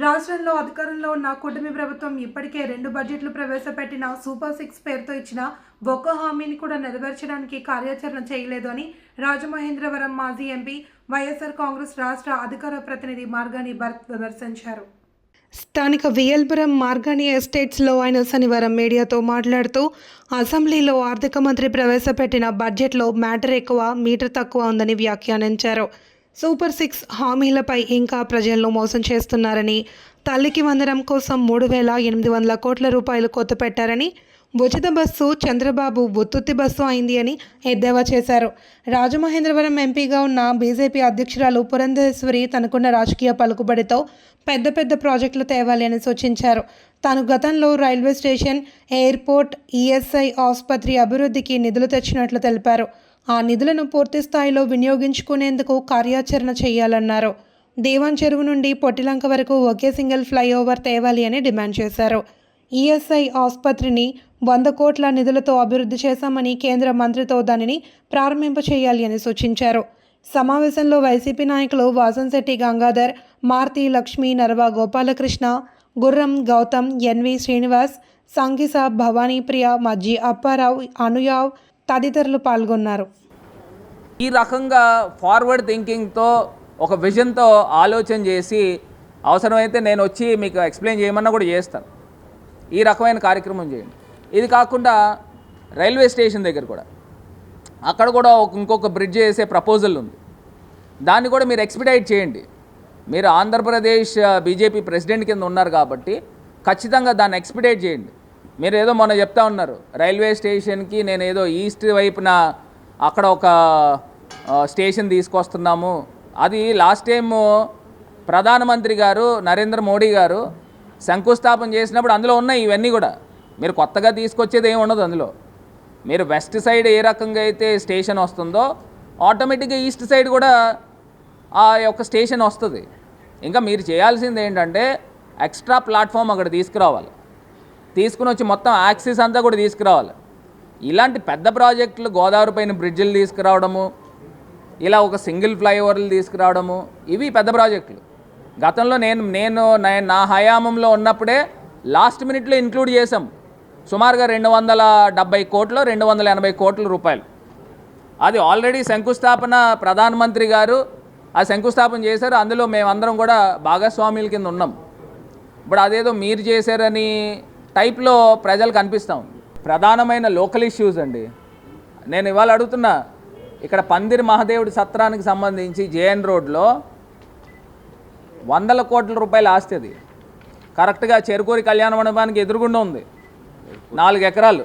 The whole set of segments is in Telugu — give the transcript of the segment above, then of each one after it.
రాష్ట్రంలో అధికారంలో ఉన్న కూటమి ప్రభుత్వం ఇప్పటికే రెండు బడ్జెట్లు ప్రవేశపెట్టిన సూపర్ సిక్స్ పేరుతో ఇచ్చిన ఒక్క హామీని కూడా నెరవేర్చడానికి కార్యాచరణ చేయలేదు అని రాజమహేంద్రవరం మాజీ ఎంపీ వైఎస్ఆర్ కాంగ్రెస్ రాష్ట్ర అధికార ప్రతినిధి మార్గాని భరత్ విమర్శించారు. స్థానిక వియల్పురం మార్గాని ఎస్టేట్స్లో ఆయన శనివారం మీడియాతో మాట్లాడుతూ అసెంబ్లీలో ఆర్థిక మంత్రి ప్రవేశపెట్టిన బడ్జెట్లో మ్యాటర్ ఎక్కువ మీటర్ తక్కువ ఉందని వ్యాఖ్యానించారు. సూపర్ సిక్స్ హామీలపై ఇంకా ప్రజలను మోసం చేస్తున్నారని తల్లికి వందనం కోసం మూడు వేల ఎనిమిది వందల కోట్ల రూపాయలు కొత్త పెట్టారని ఉచిత బస్సు చంద్రబాబు ఉత్తుత్తి బస్సు అయింది అని ఎద్దేవా చేశారు. రాజమహేంద్రవరం ఎంపీగా ఉన్న బీజేపీ అధ్యక్షురాలు పురంధేశ్వరి తనకున్న రాజకీయ పలుకుబడితో పెద్ద పెద్ద ప్రాజెక్టులు తేవాలి అని సూచించారు. తాను గతంలో రైల్వే స్టేషన్ ఎయిర్పోర్ట్ ఈఎస్ఐ ఆసుపత్రి అభివృద్ధికి నిధులు తెచ్చినట్లు తెలిపారు. ఆ నిధులను పూర్తి స్థాయిలో వినియోగించుకునేందుకు కార్యాచరణ చేయాలన్నారు. దేవాన్ చెరువు నుండి పొట్టిలంక వరకు ఒకే సింగిల్ ఫ్లైఓవర్ తేవాలి అని డిమాండ్ చేశారు. ఈఎస్ఐ ఆసుపత్రిని వంద కోట్ల నిధులతో అభివృద్ధి చేశామని కేంద్ర మంత్రితో దానిని ప్రారంభింప చేయాలి అని సూచించారు. సమావేశంలో వైసీపీ నాయకులు వాసంశెట్టి గంగాధర్ మారుతి లక్ష్మి నరవ గోపాలకృష్ణ గుర్రం గౌతమ్ ఎన్వి శ్రీనివాస్ సంగీస భవానీప్రియ మజ్జి అప్పారావు అనుయావ్ తదితరులు పాల్గొన్నారు. ఈ రకంగా ఫార్వర్డ్ థింకింగ్తో ఒక విజన్తో ఆలోచన చేసి అవసరమైతే నేను వచ్చి మీకు ఎక్స్ప్లెయిన్ చేయమన్నా కూడా చేస్తాను. ఈ రకమైన కార్యక్రమం చేయండి. ఇది కాకుండా రైల్వే స్టేషన్ దగ్గర కూడా. అక్కడ కూడా ఒక ఇంకొక బ్రిడ్జ్ వేసే ప్రపోజల్ ఉంది. దాన్ని కూడా మీరు ఎక్స్పిడైట్ చేయండి. మీరు ఆంధ్రప్రదేశ్ బీజేపీ ప్రెసిడెంట్ కింద ఉన్నారు కాబట్టి ఖచ్చితంగా దాన్ని ఎక్స్పిడైట్ చేయండి. మీరు ఏదో మొన్న చెప్తా ఉన్నారు. రైల్వే స్టేషన్కి నేను ఏదో ఈస్ట్ వైపున అక్కడ ఒక స్టేషన్ తీసుకొస్తున్నాము. అది లాస్ట్ టైం ప్రధానమంత్రి గారు నరేంద్ర మోడీ గారు శంకుస్థాపన చేసినప్పుడు అందులో ఉన్నాయి ఇవన్నీ కూడా. మీరు కొత్తగా తీసుకొచ్చేది ఏమి ఉండదు అందులో. మీరు వెస్ట్ సైడ్ ఏ రకంగా అయితే స్టేషన్ వస్తుందో ఆటోమేటిక్గా ఈస్ట్ సైడ్ కూడా ఆ యొక్క స్టేషన్ వస్తుంది. ఇంకా మీరు చేయాల్సింది ఏంటంటే ఎక్స్ట్రా ప్లాట్ఫామ్ అక్కడ తీసుకురావాలి. తీసుకుని వచ్చి మొత్తం యాక్సిస్ అంతా కూడా తీసుకురావాలి. ఇలాంటి పెద్ద ప్రాజెక్టులు గోదావరి పైన బ్రిడ్జిలు తీసుకురావడము ఇలా ఒక సింగిల్ ఫ్లైఓవర్లు తీసుకురావడము ఇవి పెద్ద ప్రాజెక్టులు. గతంలో నేను నేను నా హయామంలో ఉన్నప్పుడే లాస్ట్ మినిట్లో ఇంక్లూడ్ చేశాం. సుమారుగా రెండు వందల డెబ్బై కోట్లు రెండు వందల ఎనభై కోట్ల రూపాయలు. అది ఆల్రెడీ శంకుస్థాపన ప్రధానమంత్రి గారు ఆ శంకుస్థాపన చేశారు. అందులో మేమందరం కూడా భాగస్వాముల కింద ఉన్నాం. ఇప్పుడు అదేదో మీరు చేశారని టైప్లో ప్రజలకు కనిపిస్తాం. ప్రధానమైన లోకల్ ఇష్యూస్ అండి. నేను ఇవాళ అడుగుతున్నా ఇక్కడ పందిరి మహాదేవుడి సత్రానికి సంబంధించి జేఎన్ రోడ్లో వందల కోట్ల రూపాయల ఆస్తి అది. కరెక్ట్గా చెరుకూరి కళ్యాణ మండపానికి ఎదురుగుండా ఉంది. నాలుగు ఎకరాలు.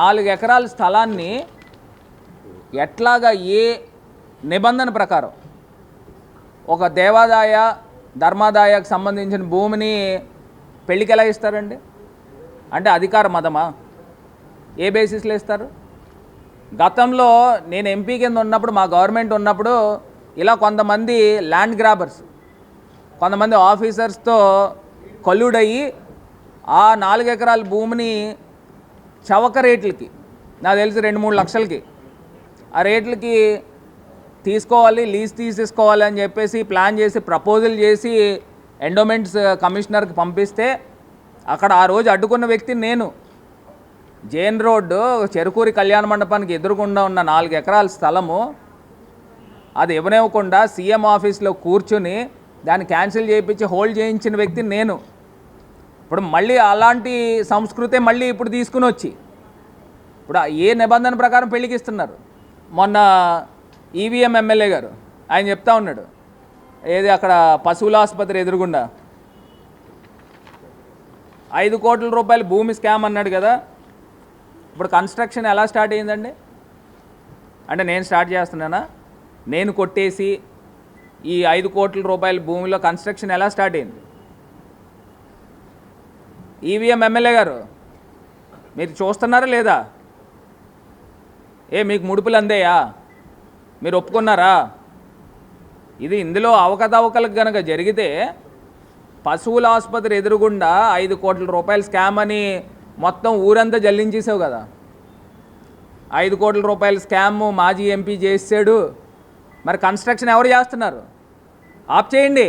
నాలుగు ఎకరాల స్థలాన్ని ఎట్లాగా ఏ నిబంధన ప్రకారం ఒక దేవాదాయ ధర్మాదాయకు సంబంధించిన భూమిని పెళ్ళికి ఎలా ఇస్తారండి? అంటే అధికార మతమా? ఏ బేసిస్లో ఇస్తారు? గతంలో నేను ఎంపీ కింద ఉన్నప్పుడు మా గవర్నమెంట్ ఉన్నప్పుడు ఇలా కొంతమంది ల్యాండ్ గ్రాబర్స్ కొంతమంది ఆఫీసర్స్తో కొల్లుడయ్యి ఆ నాలుగు ఎకరాల భూమిని చవక రేట్లకి నాకు తెలిసి రెండు మూడు లక్షలకి ఆ రేట్లకి తీసుకోవాలి లీజ్ తీసేసుకోవాలి అని చెప్పేసి ప్లాన్ చేసి ప్రపోజల్ చేసి ఎండోమెంట్స్ కమిషనర్కి uh, పంపిస్తే అక్కడ ఆ రోజు అడ్డుకున్న వ్యక్తి నేను. జైన్ రోడ్డు చెరుకూరి కళ్యాణ మండపానికి ఎదురుగుండా ఉన్న నాలుగు ఎకరాల స్థలము. అది ఇవ్వనివ్వకుండా సీఎం ఆఫీస్లో కూర్చుని దాన్ని క్యాన్సిల్ చేయించి హోల్డ్ చేయించిన వ్యక్తి నేను. ఇప్పుడు మళ్ళీ అలాంటి సంస్కృతే మళ్ళీ ఇప్పుడు తీసుకుని వచ్చి. ఇప్పుడు ఆ ఏ నిబంధన ప్రకారం పెళ్ళికి ఇస్తున్నారు? మొన్న ఈవీఎం ఎమ్మెల్యే గారు. ఆయన చెప్తా ఉన్నాడు. ఏది అక్కడ పశువుల ఆసుపత్రి ఎదురుగుండా? ఐదు కోట్ల రూపాయలు భూమి స్కామ్ అన్నాడు కదా. ఇప్పుడు కన్స్ట్రక్షన్ ఎలా స్టార్ట్ అయ్యిందండి? అంటే నేను స్టార్ట్ చేస్తున్నానా? నేను కొట్టేసి ఈ ఐదు కోట్ల రూపాయల భూమిలో కన్స్ట్రక్షన్ ఎలా స్టార్ట్ అయింది ఈవీఎం ఎమ్మెల్యే గారు మీరు చూస్తున్నారా లేదా? ఏ మీకు ముడుపులు అందేయా? మీరు ఒప్పుకున్నారా? ఇది ఇందులో అవకతవకలకు కనుక జరిగితే పశువుల ఆసుపత్రి ఎదురుగుండా ఐదు కోట్ల రూపాయలు స్కామ్ అని మొత్తం ఊరంతా జల్లించేసావు కదా. ఐదు కోట్ల రూపాయల స్కామ్ మాజీ ఎంపీ చేసాడు మరి కన్స్ట్రక్షన్ ఎవరు చేస్తున్నారు? ఆప్ చేయండి.